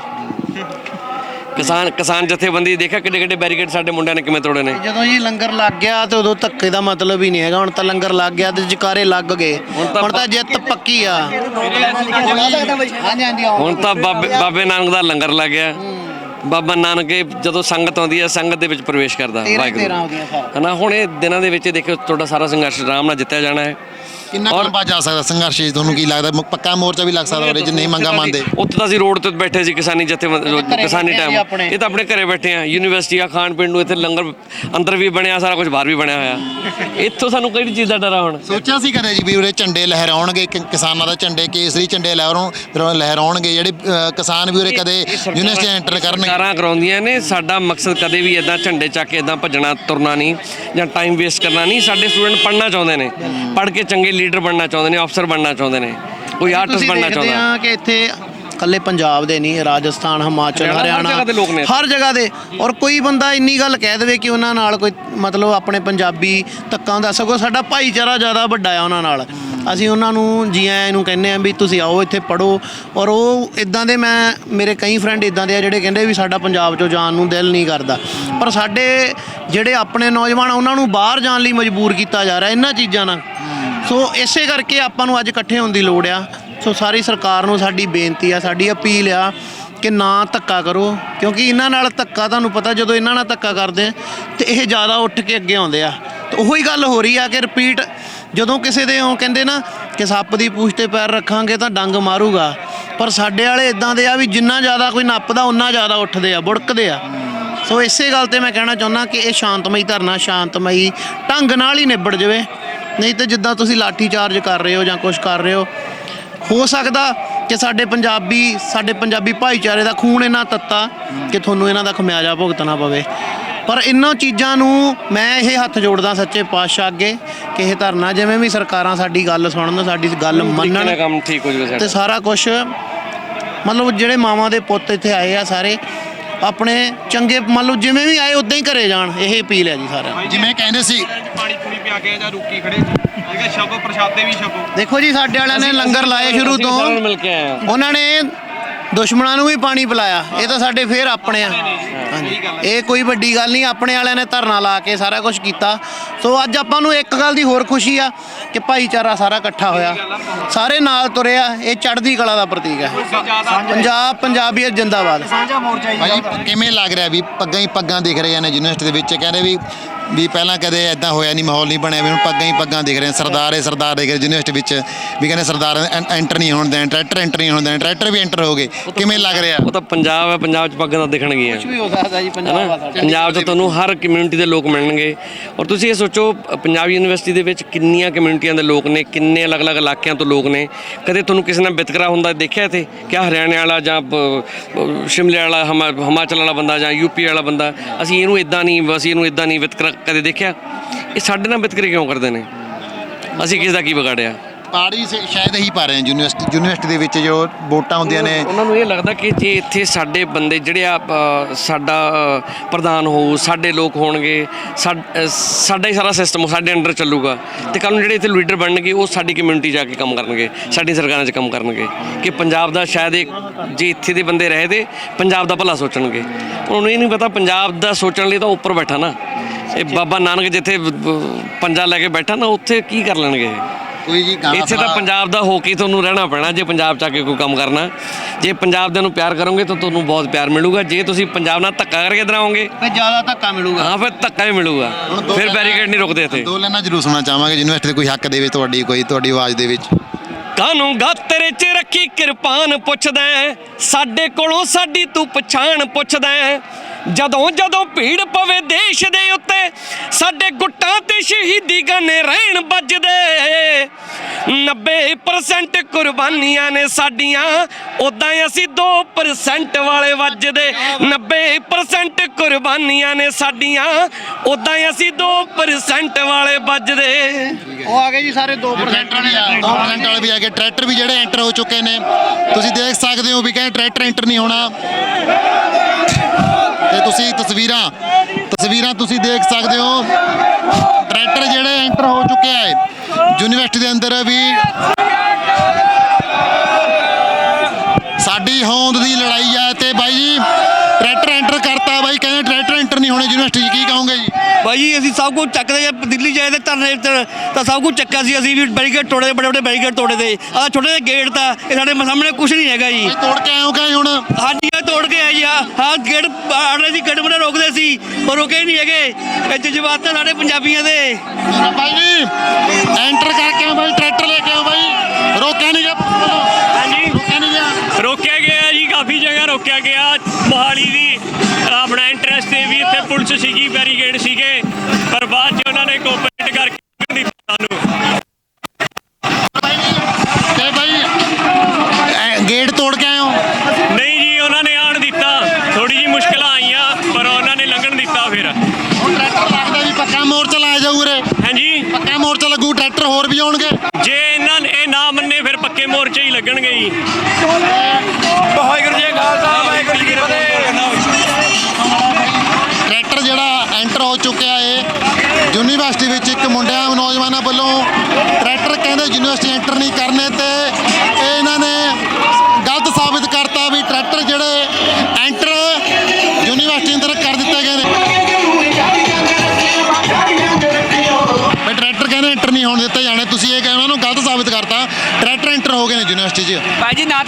ਕਿਸਾਨ ਕਿਸਾਨ ਜਥੇਬੰਦੀ ਦੇਖਿਆ ਕਿੱਡੇ ਕਿੱਡੇ ਬੈਰੀਕੇਡ ਸਾਡੇ ਮੁੰਡਿਆਂ ਨੇ ਕਿਵੇਂ ਤੋੜੇ ਨੇ? ਜਦੋਂ ਜੀ ਲੰਗਰ ਲੱਗ ਗਿਆ ਤੇ ਉਦੋਂ ਧੱਕੇ ਦਾ ਮਤਲਬ ਹੀ ਨਹੀਂ ਹੈਗਾ। ਹੁਣ ਤਾਂ ਲੰਗਰ ਲੱਗ ਗਿਆ ਤੇ ਜਕਾਰੇ ਲੱਗ ਗਏ। ਹੁਣ ਤਾਂ ਜਿੱਤ ਪੱਕੀ ਆ। ਹੁਣ ਤਾਂ ਬਾਬੇ ਬਾਬੇ ਨਾਨਕ ਦਾ ਲੰਗਰ ਲੱਗ ਗਿਆ। ਬਾਬਾ ਨਾਨਕ ਜਦੋਂ ਸੰਗਤ ਆਉਂਦੀ ਹੈ ਸੰਗਤ ਦੇ ਵਿੱਚ ਪ੍ਰਵੇਸ਼ ਕਰਦਾ ਵਾਹਿਗੁਰੂ। ਹਨਾ ਹੁਣ ਇਹ ਦਿਨਾਂ ਦੇ ਵਿੱਚ ਦੇਖੋ ਤੁਹਾਡਾ ਸਾਰਾ ਸੰਘਰਸ਼ ਆਰਾਮ ਨਾਲ ਜਿੱਤਿਆ ਜਾਣਾ ਹੈ। ਕਿੰਨਾ ਕੁ ਲੰਬਾ ਜਾ ਸਕਦਾ ਸੰਘਰਸ਼ ਜੀ ਤੁਹਾਨੂੰ ਕੀ ਲੱਗਦਾ? ਮ- ਪੱਕਾ ਮੋਰਚਾ ਵੀ ਲੱਗ ਸਕਦਾ ਉਹਦੇ ਜੇ ਨਹੀਂ ਮੰਗਾ ਮੰਨਦੇ? ਉੱਥੇ ਤਾਂ ਅਸੀਂ ਰੋਡ ਤੇ ਬੈਠੇ ਸੀ ਕਿਸਾਨੀ ਜਥੇ ਕਿਸਾਨੀ ਟਾਈਮ। ਇਹ ਤਾਂ ਆਪਣੇ ਘਰੇ ਬੈਠੇ ਆ। ਯੂਨੀਵਰਸਿਟੀ ਆ ਖਾਣ ਪੀਣ ਨੂੰ ਇੱਥੇ ਲੰਗਰ ਅੰਦਰ ਵੀ ਬਣਿਆ ਸਾਰਾ ਕੁਝ ਬਾਹਰ ਵੀ ਬਣਿਆ ਹੋਇਆ। ਇੱਥੋਂ ਸਾਨੂੰ ਕਿਹੜੀ ਚੀਜ਼ ਦਾ ਡਰ ਆ ਹੁਣ? ਸੋਚਿਆ ਸੀ ਕਦੇ ਜੀ ਵੀ ਉਰੇ ਝੰਡੇ ਲਹਿਰਾਉਣਗੇ ਕਿ- ਕਿਸਾਨਾਂ ਦਾ ਝੰਡੇ ਕੇਸਰੀ ਝੰਡੇ ਲਹਿਰਾਉਣ ਲਹਿਰਾਉਣਗੇ? ਜਿਹੜੇ ਅ, ਕਿਸਾਨ ਵੀ ਉਰੇ ਕਦੇ ਯੂਨੀਵਰਸਿਟੀ ਐਂਟਰ ਕਰਨਗੇ? ਸਰਕਾਰਾਂ ਕਰਾਉਂਦੀਆਂ ਨੇ। ਸਾਡਾ ਮਕਸਦ ਕਦੇ ਵੀ ਇਦਾਂ ਝੰਡੇ ਚੱਕ ਕੇ ਇਦਾਂ ਭੱਜਣਾ ਤੁਰਨਾ ਨਹੀਂ ਜਾਂ ਟਾਈਮ ਵੇਸਟ ਕਰਨਾ ਨਹੀਂ। ਸਾਡੇ ਸਟੂਡੈਂਟ ਪੜ੍ਹਨਾ ਚਾਹੁੰਦੇ ਨੇ। ਪੜ੍ਹ ਕੇ ਚੰਗੇ ਲੀਡਰ ਬਣਨਾ ਚਾਹੁੰਦੇ ਨੇ ਅਫਸਰ ਬਣਨਾ ਚਾਹੁੰਦੇ ਨੇ ਕੋਈ ਆਰਟਿਸਟ ਬਣਨਾ ਚਾਹੁੰਦਾ? ਆ ਕਿ ਇੱਥੇ ਕੱਲੇ ਪੰਜਾਬ ਦੇ ਨਹੀਂ ਰਾਜਸਥਾਨ ਹਿਮਾਚਲ ਹਰਿਆਣਾ, ਹਰ ਜਗ੍ਹਾ ਦੇ ਦੇ। ਔਰ ਕੋਈ ਬੰਦਾ ਇੰਨੀ ਗੱਲ ਕਹਿ ਦੇਵੇ ਕਿ ਉਹਨਾਂ ਨਾਲ ਕੋਈ ਮਤਲਬ ਆਪਣੇ ਪੰਜਾਬੀ ਧੱਕਾ ਹੁੰਦਾ ਸਗੋਂ ਸਾਡਾ ਭਾਈਚਾਰਾ ਜ਼ਿਆਦਾ ਵੱਡਾ ਆ ਉਹਨਾਂ ਨਾਲ। ਅਸੀਂ ਉਹਨਾਂ ਨੂੰ ਜੀ ਆਇਆਂ ਨੂੰ ਕਹਿੰਦੇ ਆ ਵੀ ਤੁਸੀਂ ਆਓ ਇੱਥੇ ਪੜੋ ਔਰ ਉਹ ਇਦਾਂ ਦੇ ਮੈਂ ਮੇਰੇ ਕਈ ਫਰੈਂਡ ਇਦਾਂ ਦੇ ਆ ਜਿਹੜੇ ਕਹਿੰਦੇ ਵੀ ਸਾਡਾ ਪੰਜਾਬ ਚੋਂ ਜਾਣ ਨੂੰ ਦਿਲ ਨਹੀਂ ਕਰਦਾ। ਪਰ ਸਾਡੇ ਜਿਹੜੇ ਆਪਣੇ ਨੌਜਵਾਨ ਉਹਨਾਂ ਨੂੰ ਬਾਹਰ ਜਾਣ ਲਈ ਮਜਬੂਰ ਕੀਤਾ ਜਾ ਰਿਹਾ ਇਹਨਾਂ ਚੀਜ਼ਾਂ ਨਾਲ। ਸੋ ਇਸੇ ਕਰਕੇ ਆਪਾਂ ਨੂੰ ਅੱਜ ਇਕੱਠੇ ਹੋਣ ਦੀ ਲੋੜ ਆ। ਸੋ ਸਾਰੀ ਸਰਕਾਰ ਨੂੰ ਸਾਡੀ ਬੇਨਤੀ ਆ, ਸਾਡੀ ਅਪੀਲ ਆ ਕਿ ਨਾ ਧੱਕਾ ਕਰੋ, ਕਿਉਂਕਿ ਇਹਨਾਂ ਨਾਲ ਧੱਕਾ ਤੁਹਾਨੂੰ ਪਤਾ ਜਦੋਂ ਇਹਨਾਂ ਨਾਲ ਧੱਕਾ ਕਰਦੇ ਆ, ਤੇ ਇਹ ਜ਼ਿਆਦਾ ਉੱਠ ਕੇ ਅੱਗੇ ਆਉਂਦੇ ਆ। ਤੇ ਉਹੀ ਗੱਲ ਹੋ ਰਹੀ ਆ ਕਿ ਰਿਪੀਟ ਜਦੋਂ ਕਿਸੇ ਦੇ ਉਹ ਕਹਿੰਦੇ ਨਾ ਕਿ ਸੱਪ ਦੀ ਪੂਛ ਤੇ ਪੈਰ ਰੱਖਾਂਗੇ ਤਾਂ ਡੰਗ ਮਾਰੂਗਾ। ਪਰ ਸਾਡੇ ਵਾਲੇ ਇਦਾਂ ਦੇ ਆ ਵੀ ਜਿੰਨਾ ਜ਼ਿਆਦਾ ਕੋਈ ਨੱਪਦਾ ਉਨਾ ਜ਼ਿਆਦਾ ਉੱਠਦੇ ਆ, ਬੁੜਕਦੇ ਆ। ਸੋ ਇਸੇ ਗੱਲ ਤੇ ਮੈਂ ਕਹਿਣਾ ਚਾਹੁੰਦਾ ਕਿ ਇਹ ਸ਼ਾਂਤਮਈ ਧਰਨਾ, ਸ਼ਾਂਤਮਈ ਢੰਗ ਨਾਲ ਹੀ ਨਿਬੜ ਜਾਵੇ। ਨਹੀਂ ਤੇ ਜਿੱਦਾਂ ਤੁਸੀਂ ਲਾਠੀ ਚਾਰਜ ਕਰ ਰਹੇ ਹੋ ਜਾਂ ਕੁਝ ਕਰ ਰਹੇ ਹੋ ਹੋ ਸਕਦਾ ਕਿ ਸਾਡੇ ਪੰਜਾਬੀ ਸਾਡੇ ਪੰਜਾਬੀ ਭਾਈਚਾਰੇ ਦਾ ਖੂਨ ਇਹਨਾਂ ਤੱਤਾ ਕਿ ਤੁਹਾਨੂੰ ਇਹਨਾਂ ਦਾ ਖਮਿਆਜਾ ਭੁਗਤਣਾ ਪਵੇ। ਪਰ ਇਹਨਾਂ ਚੀਜ਼ਾਂ ਨੂੰ ਮੈਂ ਇਹ ਹੱਥ ਜੋੜਦਾ ਸੱਚੇ ਪਾਤਸ਼ਾਹ ਅੱਗੇ ਕਿ ਇਹ ਧਰਨਾ ਜਿਵੇਂ ਵੀ ਸਰਕਾਰਾਂ ਸਾਡੀ ਗੱਲ ਸੁਣਨ ਸਾਡੀ ਗੱਲ ਮੰਨਣ ਕੰਮ ਠੀਕ ਹੋ ਜਾਵੇ ਤੇ ਸਾਰਾ ਕੁਝ ਮਤਲਬ ਜਿਹੜੇ ਮਾਵਾਂ ਦੇ ਪੁੱਤ ਇੱਥੇ ਆਏ ਆ ਸਾਰੇ ਆਪਣੇ ਚੰਗੇ ਮੰਨ ਲਓ ਜਿਵੇਂ ਵੀ ਆਏ ਉਦਾਂ ਹੀ ਘਰੇ ਜਾਣ ਇਹ ਅਪੀਲ ਹੈ ਜੀ ਸਾਰਿਆਂ ਨੂੰ। ਜਿਵੇਂ ਕਹਿੰਦੇ ਸੀ ਪਿਆ ਕੇ ਜਾਂ ਰੁਕੀ ਖੜੇ ਠੀਕ ਹੈ ਛਕੋ ਪ੍ਰਸ਼ਾਦੇ ਵੀ ਛਕੋ। ਦੇਖੋ ਜੀ ਸਾਡੇ ਵਾਲਿਆਂ ਨੇ ਲੰਗਰ ਲਾਏ ਸ਼ੁਰੂ ਤੋਂ। ਮਿਲ ਕੇ ਆਏ ਉਹਨਾਂ ਨੇ ਦੁਸ਼ਮਣਾਂ ਨੂੰ ਵੀ ਪਾਣੀ ਪਿਲਾਇਆ। ਇਹ ਤਾਂ ਸਾਡੇ ਫੇਰ ਆਪਣੇ ਆ। ਹਾਂਜੀ। ਇਹ ਕੋਈ ਵੱਡੀ ਗੱਲ ਨਹੀਂ ਆਪਣੇ ਵਾਲਿਆਂ ਨੇ ਧਰਨਾ ਲਾ ਕੇ ਸਾਰਾ ਕੁਝ ਕੀਤਾ। ਸੋ ਅੱਜ ਆਪਾਂ ਨੂੰ ਇੱਕ ਗੱਲ ਦੀ ਹੋਰ ਖੁਸ਼ੀ ਆ ਕਿ ਭਾਈਚਾਰਾ ਸਾਰਾ ਇਕੱਠਾ ਹੋਇਆ। ਸਾਰੇ ਨਾਲ ਤੁਰਿਆ ਇਹ ਚੜ੍ਹਦੀ ਕਲਾ ਦਾ ਪ੍ਰਤੀਕ ਹੈ। ਪੰਜਾਬ ਪੰਜਾਬੀਅਤ ਜਿੰਦਾਬਾਦ। ਭਾਈ ਕਿਵੇਂ ਲੱਗ ਰਿਹਾ ਵੀ ਪੱਗਾਂ ਹੀ ਪੱਗਾਂ ਦਿਖ ਰਹੀਆਂ ਨੇ ਯੂਨੀਵਰਸਿਟੀ ਦੇ ਵਿੱਚ? ਕਹਿੰਦੇ ਵੀ ਵੀ ਪਹਿਲਾਂ ਕਦੇ ਐਦਾਂ ਹੋਇਆ ਨਹੀਂ ਮਾਹੌਲ ਨਹੀਂ ਬਣਿਆ ਵੀ ਹੁਣ ਪੱਗਾਂ ਹੀ ਪੱਗਾਂ ਦਿਖ ਰਹੇ ਸਰਦਾਰ ਸਰਦਾਰ ਦਿਖ ਰਹੇ ਯੂਨੀਵਰਸਿਟੀ ਵਿੱਚ ਵੀ ਕਹਿੰਦੇ ਸਰਦਾਰ ਐਂਟਰ ਨਹੀਂ ਹੋਣ ਦੇਣ ਟਰੈਕਟਰ ਐਂਟਰ ਨਹੀਂ ਹੋਣ ਦੇਣ ਟਰੈਕਟਰ ਵੀ ਐਂਟਰ ਹੋ ਗਏ। ਕਿਵੇਂ ਲੱਗ ਰਿਹਾ? ਉਹ ਤਾਂ ਪੰਜਾਬ ਹੈ ਪੰਜਾਬ 'ਚ ਪੱਗਾਂ ਤਾਂ ਦਿਖਣਗੀਆਂ। ਵੀ ਹੋ ਸਕਦਾ ਜੀ ਪੰਜਾਬ ਆ ਸਾਡਾ ਪੰਜਾਬ 'ਚ ਤੁਹਾਨੂੰ ਹਰ ਕਮਿਊਨਿਟੀ ਦੇ ਲੋਕ ਮਿਲਣਗੇ। ਔਰ ਤੁਸੀਂ ਇਹ ਸੋਚੋ ਪੰਜਾਬ ਯੂਨੀਵਰਸਿਟੀ ਦੇ ਵਿੱਚ ਕਿੰਨੀਆਂ ਕਮਿਊਨਿਟੀਆਂ ਦੇ ਲੋਕ ਨੇ ਕਿੰਨੇ ਅਲੱਗ-ਅਲੱਗ ਇਲਾਕਿਆਂ ਤੋਂ ਲੋਕ ਨੇ। ਕਦੇ ਤੁਹਾਨੂੰ ਕਿਸੇ ਨਾਲ ਵਿਤਕਰਾ ਹੁੰਦਾ ਦੇਖਿਆ ਇੱਥੇ? ਕਿ ਹਰਿਆਣੇ ਵਾਲਾ ਜਾਂ ਸ਼ਿਮਲੇ ਵਾਲਾ ਹਮਾ- ਹਿਮਾਚਲ ਵਾਲਾ ਬੰਦਾ ਜਾਂ ਯੂਪੀ ਵਾਲਾ ਬੰਦਾ? ਅਸੀਂ ਇਹਨੂੰ ਇਦਾਂ ਨਹੀਂ ਅਸੀਂ ਇਹਨੂੰ ਇਦਾਂ ਨਹੀਂ ਵਿਤਕਰਾ ਕਦੇ ਦੇਖਿਆ? ਇਹ ਸਾਡੇ ਨਾਲ ਵਿਤਕਰੇ ਕਿਉਂ ਕਰਦੇ ਨੇ? ਅਸੀਂ ਕਿਸ ਦਾ ਕੀ ਵਿਗਾੜਿਆ? ਪਾੜੀ ਸ਼ਾਇਦ ਹੀ ਪਾ ਰਹੇ ਨੇ ਯੂਨੀਵਰਸਿਟੀ ਯੂਨੀਵਰਸਿਟੀ ਦੇ ਵਿੱਚ ਜੋ ਵੋਟਾਂ ਹੁੰਦੀਆਂ ਨੇ। ਉਹਨਾਂ ਨੂੰ ਇਹ ਲੱਗਦਾ ਕਿ ਜੇ ਇੱਥੇ ਸਾਡੇ ਬੰਦੇ ਜਿਹੜੇ ਆ ਸਾਡਾ ਪ੍ਰਧਾਨ ਹੋਊ, ਸਾਡੇ ਲੋਕ ਹੋਣਗੇ ਸਾਡਾ ਹੀ ਸਾਰਾ ਸਿਸਟਮ ਸਾਡੇ ਅੰਡਰ ਚੱਲੂਗਾ। ਤੇ ਕੱਲ ਨੂੰ ਜਿਹੜੇ ਇੱਥੇ ਲੀਡਰ ਬਣਨਗੇ, ਉਹ ਸਾਡੀ ਕਮਿਊਨਿਟੀ ਜਾ ਕੇ ਕੰਮ ਕਰਨਗੇ ਸਾਡੀ ਸਰਕਾਰਾਂ 'ਚ ਕੰਮ ਕਰਨਗੇ। ਕਿ ਪੰਜਾਬ ਦਾ ਸ਼ਾਇਦ ਜੇ ਇੱਥੇ ਦੇ ਬੰਦੇ ਰਹੇ ਤੇ ਪੰਜਾਬ ਦਾ ਭਲਾ ਸੋਚਣਗੇ। ਉਹਨੂੰ ਇਹ ਨਹੀਂ ਪਤਾ ਪੰਜਾਬ ਦਾ ਸੋਚਣ ਲਈ ਤਾਂ ਉੱਪਰ ਬੈਠਾ ਨਾ। ਇਹ ਬਾਬਾ ਨਾਨਕ ਜਿੱਥੇ ਪੰਜਾ ਲੈ ਕੇ ਬੈਠਾ ਨਾ, ਉੱਥੇ ਕੀ ਕਰ ਲੈਣਗੇ ਇਹ? ਕੋਈ ਜੀ ਗਾਣਾ ਇੱਥੇ ਤਾਂ ਪੰਜਾਬ ਦਾ ਹੋ ਕੇ ਤੁਹਾਨੂੰ ਰਹਿਣਾ ਪੈਣਾ ਜੇ ਪੰਜਾਬ ਚ ਆ ਕੇ ਕੋਈ ਕੰਮ ਕਰਨਾ। ਜੇ ਪੰਜਾਬ ਦੇ ਨੂੰ ਪਿਆਰ ਕਰੋਗੇ ਤਾਂ ਤੁਹਾਨੂੰ ਬਹੁਤ ਪਿਆਰ ਮਿਲੂਗਾ। ਜੇ ਤੁਸੀਂ ਪੰਜਾਬ ਨਾਲ ਧੱਕਾ ਕਰਕੇ ਦਰਾਓਗੇ ਤੇ ਜ਼ਿਆਦਾ ਧੱਕਾ ਮਿਲੂਗਾ। ਹਾਂ ਫਿਰ ਧੱਕਾ ਹੀ ਮਿਲੂਗਾ। ਫਿਰ ਬੈਰੀਕੇਡ ਨਹੀਂ ਰੁਕਦੇ ਇੱਥੇ। ਦੋ ਲੈਣਾ ਜ਼ਰੂਰ ਸੁਣਨਾ ਚਾਹਾਂਗੇ ਯੂਨੀਵਰਸਿਟੀ ਦੇ ਕੋਈ ਹੱਕ ਦੇਵੇ ਤੁਹਾਡੀ ਕੋਈ ਤੁਹਾਡੀ ਆਵਾਜ਼ ਦੇ ਵਿੱਚ। ਕਾਨੂੰ ਗਾਤਰੇ ਚ ਰੱਖੀ ਕਿਰਪਾਨ ਪੁੱਛਦਾ ਸਾਡੇ ਕੋਲੋਂ ਸਾਡੀ ਤੂੰ ਪਛਾਣ ਪੁੱਛਦਾ। ਜਦੋਂ ਜਦੋਂ ਭੀੜ ਪਵੇ ਦੇਸ਼ ਦੇ ਉੱਤੇ ਸਾਡੇ ਗੁੱਟਾਂ ਤੇ ਸ਼ਹੀਦੀ ਗਾਨੇ ਰਹਿਣ ਵੱਜਦੇ। 90% ਕੁਰਬਾਨੀਆਂ ਨੇ ਸਾਡੀਆਂ ਉਦਾਂ ਅਸੀਂ 2% ਵਾਲੇ ਵੱਜਦੇ। 90% ਕੁਰਬਾਨੀਆਂ ਨੇ ਸਾਡੀਆਂ ਉਦਾਂ ਅਸੀਂ 2% ਵਾਲੇ ਵੱਜਦੇ। ਉਹ ਆ ਗਏ ਜੀ ਸਾਰੇ 2% ਟਰੈਕਟਰ ਵੀ ਆ 2% ਵਾਲੇ ਵੀ ਆ ਗਏ। ਟਰੈਕਟਰ ਵੀ ਜਿਹੜੇ ਐਂਟਰ ਹੋ ਚੁੱਕੇ ਨੇ ਤੁਸੀਂ ਦੇਖ ਸਕਦੇ ਹੋ ਵੀ ਕਹਿੰਦੇ ਟਰੈਕਟਰ ਐਂਟਰ ਨਹੀਂ ਹੋਣਾ। ਤੇ ਤੁਸੀਂ ਤਸਵੀਰਾਂ ਤਸਵੀਰਾਂ ਤੁਸੀਂ ਦੇਖ ਸਕਦੇ ਹੋ। ਟਰੈਕਟਰ ਜਿਹੜੇ ਐਂਟਰ ਹੋ ਚੁੱਕੇ ਹੈ ਯੂਨੀਵਰਸਿਟੀ ਦੇ ਅੰਦਰ ਵੀ ਸਾਡੀ ਹੋਂਦ ਦੀ ਲੜਾਈ ਆ ਤੇ ਬਾਈ ਜੀ ਟਰੈਕਟਰ ਐਂਟਰ ਕਰਤਾ ਬਾਈ ਕਹਿੰਦੇ ਟਰੈਕਟਰ ਐਂਟਰ ਨਹੀਂ ਹੋਣੇ ਯੂਨੀਵਰਸਿਟੀ 'ਚ ਕੀ ਕਹੋਗੇ ਜੀ ਬਾਈ ਜੀ ਅਸੀਂ ਸਭ ਕੁਝ ਚੱਕਦੇ ਜੇ ਦਿੱਲੀ ਜਾਏ ਤੇ ਧਰਨੇ ਤੇ ਤਾਂ ਸਭ ਕੁਝ ਚੱਕਿਆ ਸੀ ਅਸੀਂ ਵੀ ਬੈਰੀਕੇਡ ਤੋੜੇ ਬੜੇ ਬੜੇ ਬੈਰੀਕੇਡ ਤੋੜੇ ਤੇ। ਆਹ ਛੋਟੇ ਜਿਹੇ ਗੇਟ ਤਾਂ ਇਹ ਸਾਡੇ ਸਾਹਮਣੇ ਕੁਝ ਨਹੀਂ ਹੈਗਾ ਜੀ। ਤੋੜ ਕੇ ਹੋ ਕਹੇ ਹੁਣ? ਹਾਂਜੀ ਇਹ ਤੋੜ ਕੇ ਆਏ ਜੀ ਹਾਂ ਗੇਟ ਆੜੇ ਸੀ ਗੇਟ ਬਣਾ ਰੋਕਦੇ ਸੀ ਪਰ ਰੁਕੇ ਨਹੀਂ ਹੈਗੇ। ਇਹ ਜਜ਼ਬਾਤ ਤਾਂ ਸਾਡੇ ਪੰਜਾਬੀਆਂ ਦੇ। ਭਾਈ ਜੀ ਐਂਟਰ ਕਰਕੇ ਆਓ ਭਾਈ ਟਰੈਕਟਰ ਲੈ ਕੇ ਆਓ ਭਾਈ। ਰੋਕਿਆ ਨਹੀਂ ਗਿਆ ਹਾਂਜੀ। ਰੋਕਿਆ ਨਹੀਂ ਗਿਆ? ਰੋਕਿਆ ਗਿਆ ਜੀ ਕਾਫੀ ਜਗ੍ਹਾ ਰੋਕਿਆ ਗਿਆ। ਮੋਹਾਲੀ ਦੀ ਆਪਣਾ ਇੰਟਰਸਟ ਤੇ ਵੀ ਇੱਥੇ ਪੁਲਿਸ ਸੀਗੀ ਬੈਰੀਗੇਡ ਸੀਗੇ ਪਰ ਬਾਅਦ ਚ ਉਹਨਾਂ ਨੇ ਕੋਆਪਰੇਟ ਕਰਕੇ ਦਿੱਤਾ ਸਾਨੂੰ। ਤੇ ਭਾਈ ਗੇਟ ਤੋੜ ਕੇ ਆਏ ਹੋ? ਨਹੀਂ ਜੀ ਉਹਨਾਂ ਨੇ ਆਣ ਦਿੱਤਾ। ਥੋੜੀ ਜੀ ਮੁਸ਼ਕਲਾਂ ਆਈਆਂ ਪਰ ਉਹਨਾਂ ਨੇ ਲੰਘਣ ਦਿੱਤਾ ਫਿਰ। ਹੁਣ ਟਰੈਕਟਰ ਲੱਗਦਾ ਵੀ ਪੱਕਾ ਮੋਰਚਾ ਲਾਇਆ ਜਾਊ ਉਰੇ। ਹਾਂਜੀ। ਪੱਕਾ ਮੋਰਚਾ ਲੱਗੂ ਟਰੈਕਟਰ ਹੋਰ ਵੀ ਆਉਣਗੇ। ਜੇ ਇਹਨਾਂ ਨੇ ਇਹ ਨਾ ਮੰਨੇ ਫਿਰ ਪੱਕੇ ਮੋਰਚੇ ਹੀ ਲੱਗਣਗੇ ਜੀ। ਹੋ ਚੁੱਕਿਆ ਏ। ਯੂਨੀਵਰਸਿਟੀ ਵਿੱਚ ਇੱਕ ਮੁੰਡਿਆਂ ਨੌਜਵਾਨਾਂ ਵੱਲੋਂ ਟਰੈਕਟਰ ਕਹਿੰਦੇ ਯੂਨੀਵਰਸਿਟੀ ਐਂਟਰ ਨਹੀਂ ਕਰਨੇ ਤੇ ਇਹ ਇਹਨਾਂ ਨੇ ਗਲਤ ਸਾਬਿਤ ਕਰਤਾ ਵੀ ਟਰੈਕਟਰ ਜਿਹੜੇ ਐਂਟਰ ਯੂਨੀਵਰਸਿਟੀ ਅੰਦਰ ਕਰ ਦਿੱਤੇ ਗਏ ਨੇ। ਵੀ ਟਰੈਕਟਰ ਕਹਿੰਦੇ ਐਂਟਰ ਨਹੀਂ ਹੋਣ ਦਿੱਤੇ ਜਾਣੇ। ਤੁਸੀਂ ਇਹ ਕਹਿੰਦੇ ਉਹਨਾਂ ਨੂੰ ਗਲਤ ਸਾਬਿਤ ਕਰਤਾ। ਟਰੈਕਟਰ ਐਂਟਰ ਹੋ ਗਏ ਨੇ ਯੂਨੀਵਰਸਿਟੀ 'ਚ। ਭਾਈ ਜੀ ਨਾ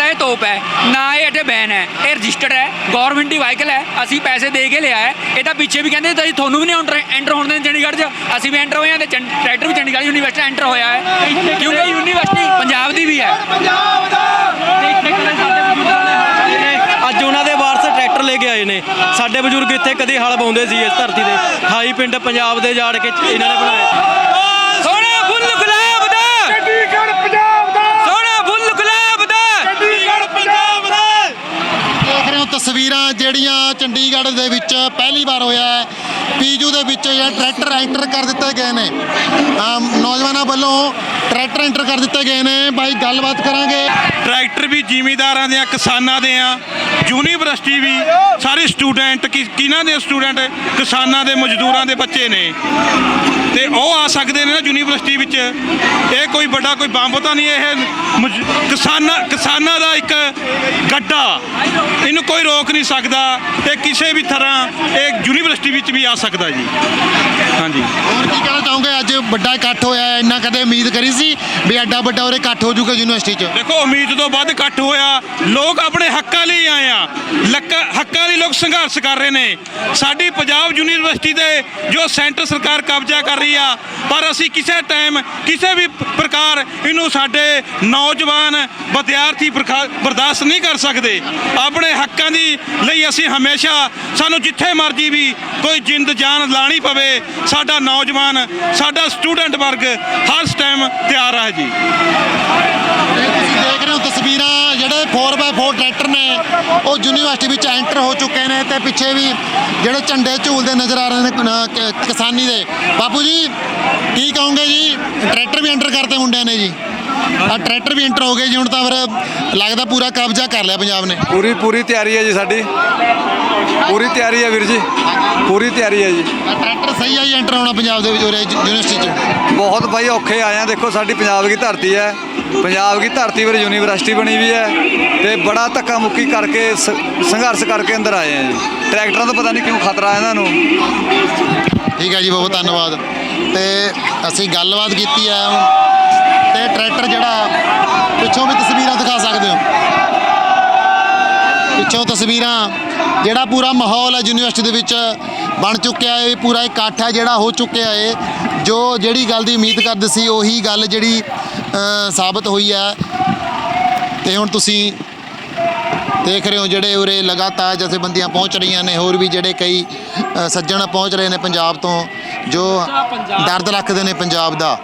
ਨਾ ਇਹ ਅਟੇ ਬੈਨ ਹੈ, ਇਹ ਰਜਿਸਟਰਡ ਹੈ ਗਵਰਨਮੈਂਟ ਦੀ ਵਾਹੀਕਲ ਹੈ, ਅਸੀਂ ਪੈਸੇ ਦੇ ਕੇ ਲਿਆ ਹੈ। ਇਹ ਤਾਂ ਪਿੱਛੇ ਵੀ ਕਹਿੰਦੇ ਤੁਸੀਂ ਤੁਹਾਨੂੰ ਵੀ ਨਹੀਂ ਐਂਟਰ ਹੋਣ ਦੇ ਚੰਡੀਗੜ੍ਹ 'ਚ। ਅਸੀਂ ਵੀ ਐਂਟਰ ਹੋਏ ਹਾਂ ਤੇ ਚੰਡ- ਟਰੈਕਟਰ ਵੀ ਚੰਡੀਗੜ੍ਹ ਯੂਨੀਵਰਸਿਟੀ ਐਂਟਰ ਹੋਇਆ ਹੈ। ਕਿਉਂਕਿ ਯੂਨੀਵਰਸਿਟੀ ਪੰਜਾਬ ਦੀ ਵੀ ਹੈ। ਅੱਜ ਉਹਨਾਂ ਦੇ ਵਾਰਸ ਟਰੈਕਟਰ ਲੈ ਕੇ ਆਏ ਨੇ। ਸਾਡੇ ਬਜ਼ੁਰਗ ਇੱਥੇ ਕਦੇ ਹਲ ਪਾਉਂਦੇ ਸੀ ਇਸ ਧਰਤੀ ਦੇ 28 ਪਿੰਡ ਪੰਜਾਬ ਦੇ ਜਾੜ ਕੇ ਇਹਨਾਂ ਨੇ ਬਣਾਏ ਸੋਹਣਾ ਫੁੱਲ ਗੁਲਾਬ ਦਾ ਚੰਡੀਗੜ੍ਹ ਪੰਜਾਬ ਦਾ ਸੋਹਣਾ ਫੁੱਲ ਗੁਲਾਬ ਦਾ ਚੰਡੀਗੜ੍ਹ ਪੰਜਾਬ ਦਾ ਦੇਖ ਰਹੇ ਹੋ ਤਸਵੀਰਾਂ ਜਿਹੜੀਆਂ ਚੰਡੀਗੜ੍ਹ ਦੇ ਵਿੱਚ ਪਹਿਲੀ ਵਾਰ ਹੋਇਆ ਹੈ। ਪੀਜੂ ਦੇ ਵਿੱਚ ਜਿਹੜਾ ਟਰੈਕਟਰ ਐਂਟਰ ਕਰ ਦਿੱਤੇ ਗਏ ਨੇ। ਨੌਜਵਾਨਾਂ ਵੱਲੋਂ ਟਰੈਕਟਰ ਐਂਟਰ ਕਰ ਦਿੱਤੇ ਗਏ ਨੇ। ਬਾਈ, ਗੱਲਬਾਤ ਕਰਾਂਗੇ। ਟਰੈਕਟਰ ਵੀ ਜ਼ਿਮੀਦਾਰਾਂ ਦੇ ਆ, ਕਿਸਾਨਾਂ ਦੇ ਆ। ਯੂਨੀਵਰਸਿਟੀ ਵੀ ਸਾਰੇ ਸਟੂਡੈਂਟ ਕਿ- ਕਿਹਨਾਂ ਦੇ ਸਟੂਡੈਂਟ, ਕਿਸਾਨਾਂ ਦੇ, ਮਜ਼ਦੂਰਾਂ ਦੇ ਬੱਚੇ ਨੇ। ਤੇ ਉਹ ਆ ਸਕਦੇ ਨੇ ਨਾ ਯੂਨੀਵਰਸਿਟੀ ਵਿੱਚ। ਇਹ ਕੋਈ ਵੱਡਾ ਕੋਈ ਬੰਬ ਤਾਂ ਨਹੀਂ ਇਹ ਮਜ- ਕਿਸਾਨਾਂ ਕਿਸਾਨਾਂ ਦਾ ਇੱਕ ਗੱਡਾ। ਇਹਨੂੰ ਕੋਈ ਰੋਕ ਨਹੀਂ ਸਕਦਾ। ਤੇ ਕਿਸੇ ਵੀ ਤਰ੍ਹਾਂ ਇਹ ਯੂਨੀਵਰਸਿਟੀ ਵਿੱਚ ਵੀ ਆ ਸਕਦਾ ਜੀ। ਹਾਂਜੀ। ਹੋਰ ਕੀ ਕਹਿਣਾ ਚਾਹੋਗੇ? ਅੱਜ ਵੱਡਾ ਇਕੱਠ ਹੋਇਆ ਹੈ ਇੰਨਾ ਕਦੇ ਉਮੀਦ ਕਰੀ ਸੀ ਵੀ ਐਡਾ ਵੱਡਾ ਉਰੇ ਇਕੱਠ ਹੋ ਜਾਊਗਾ ਯੂਨੀਵਰਸਿਟੀ 'ਚ? ਦੇਖੋ ਉਮੀਦ ਤੋਂ ਵੱਧ ਇਕੱਠ ਹੋਇਆ। ਲੋਕ ਆਪਣੇ ਹੱਕਾਂ ਲਈ ਆਏ ਆ। ਲੱਕਾਂ ਹੱਕਾਂ ਲਈ ਲੋਕ ਸੰਘਰਸ਼ ਕਰ ਰਹੇ ਨੇ। ਸਾਡੀ ਪੰਜਾਬ ਯੂਨੀਵਰਸਿਟੀ ਦੇ ਜੋ ਸੈਂਟਰ ਸਰਕਾਰ ਕਬਜ਼ਾ ਕਰ ਰਹੀ ਆ ਪਰ ਅਸੀਂ ਕਿਸੇ ਟਾਈਮ ਕਿਸੇ ਵੀ ਪ੍ਰਕਾਰ ਇਹਨੂੰ ਸਾਡੇ ਨੌਜਵਾਨ ਵਿਦਿਆਰਥੀ ਬਰਦਾਸ਼ਤ ਨਹੀਂ ਕਰ ਸਕਦੇ। ਆਪਣੇ ਹੱਕਾਂ ਦੀ ਲਈ ਅਸੀਂ ਹਮੇਸ਼ਾ ਸਾਨੂੰ ਜਿੱਥੇ ਮਰਜ਼ੀ ਵੀ ਕੋਈ ਜਿੰਦ ਜਾਨ ਲਾਣੀ ਪਵੇ ਸਾਡਾ ਨੌਜਵਾਨ, ਸਾਡਾ ਸਟੂਡੈਂਟ ਵਰਗ ਹਰ ਟਾਈਮ ਤਿਆਰ ਹੈ ਜੀ। ਤੁਸੀਂ ਦੇਖ ਰਹੇ ਹੋ ਤਸਵੀਰਾਂ, ਜਿਹੜੇ 4x4 ਟਰੈਕਟਰ ਨੇ, ਉਹ ਯੂਨੀਵਰਸਿਟੀ ਵਿੱਚ ਐਂਟਰ ਹੋ ਚੁੱਕੇ ਨੇ ਤੇ ਪਿੱਛੇ ਵੀ ਜਿਹੜੇ ਝੰਡੇ ਝੂਲਦੇ ਨਜ਼ਰ ਆ ਰਹੇ ਨੇ ਕਿਸਾਨੀ ਦੇ। ਬਾਪੂ ਜੀ, ਕੀ ਕਹੋਗੇ ਜੀ? ਟਰੈਕਟਰ ਵੀ ਐਂਟਰ ਕਰਦੇ ਮੁੰਡਿਆਂ ਨੇ ਜੀ। ਆ ਟਰੈਕਟਰ ਵੀ ਐਂਟਰ ਹੋ ਗਏ ਜੀ ਹੁਣ ਤਾਂ ਫਿਰ ਲੱਗਦਾ ਪੂਰਾ ਕਬਜ਼ਾ ਕਰ ਲਿਆ ਪੰਜਾਬ ਨੇ। ਪੂਰੀ ਪੂਰੀ ਤਿਆਰੀ ਹੈ ਜੀ ਸਾਡੀ। ਪੂਰੀ ਤਿਆਰੀ ਹੈ ਵੀਰ ਜੀ। ਪੂਰੀ ਤਿਆਰੀ ਹੈ ਜੀ। ਟਰੈਕਟਰ ਸਹੀ ਆ ਜੀ ਐਂਟਰ ਹੋਣਾ ਪੰਜਾਬ ਦੇ ਵਿੱਚ ਉਰੇ ਯੂਨੀਵਰਸਿਟੀ 'ਚ। ਬਹੁਤ ਭਾਈ ਔਖੇ ਆਏ ਆ। ਦੇਖੋ ਸਾਡੀ ਪੰਜਾਬ ਦੀ ਧਰਤੀ ਹੈ। ਪੰਜਾਬ ਦੀ ਧਰਤੀ ਪਰ ਯੂਨੀਵਰਸਿਟੀ ਬਣੀ ਵੀ ਹੈ ਤੇ ਬੜਾ ਧੱਕਾ ਮੁੱਕੀ ਕਰਕੇ ਸ- ਸੰਘਰਸ਼ ਕਰਕੇ ਅੰਦਰ ਆਏ ਆ ਜੀ। ਟਰੈਕਟਰਾਂ ਤੋਂ ਪਤਾ ਨਹੀਂ ਕਿਉਂ ਖਤਰਾ ਇਹਨਾਂ ਨੂੰ। ਠੀਕ ਹੈ ਜੀ ਬਹੁਤ ਧੰਨਵਾਦ। ਤੇ ਅਸੀਂ ਗੱਲਬਾਤ ਕੀਤੀ ਹੈ ਤੇ ਟਰੈਕਟਰ ਜਿਹੜਾ ਪਿੱਛੋਂ ਵੀ ਤਸਵੀਰਾਂ ਦਿਖਾ ਸਕਦੇ ਹੋ। ਪਿੱਛੋਂ ਤਸਵੀਰਾਂ, ਜਿਹੜਾ ਪੂਰਾ ਮਾਹੌਲ ਹੈ ਯੂਨੀਵਰਸਿਟੀ ਦੇ ਵਿੱਚ ਬਣ ਚੁੱਕਿਆ ਹੈ ਪੂਰਾ ਇਕੱਠ ਹੈ ਜਿਹੜਾ ਹੋ ਚੁੱਕਿਆ ਹੈ। ਜੋ ਜਿਹੜੀ ਗੱਲ ਦੀ ਉਮੀਦ ਕਰਦੇ ਸੀ, ਉਹੀ ਗੱਲ ਜਿਹੜੀ ਸਾਬਤ ਹੋਈ ਹੈ। ਤੇ ਹੁਣ ਤੁਸੀਂ ਦੇਖ ਰਹੇ ਹੋ ਜਿਹੜੇ ਉਰੇ ਲਗਾਤਾਰ ਜਥੇਬੰਦੀਆਂ ਪਹੁੰਚ ਰਹੀਆਂ ਨੇ, ਹੋਰ ਵੀ ਜਿਹੜੇ ਕਈ ਸੱਜਣ ਪਹੁੰਚ ਰਹੇ ਨੇ ਪੰਜਾਬ ਤੋਂ, ਜੋ ਦਰਦ ਰੱਖਦੇ ਨੇ ਪੰਜਾਬ ਦਾ।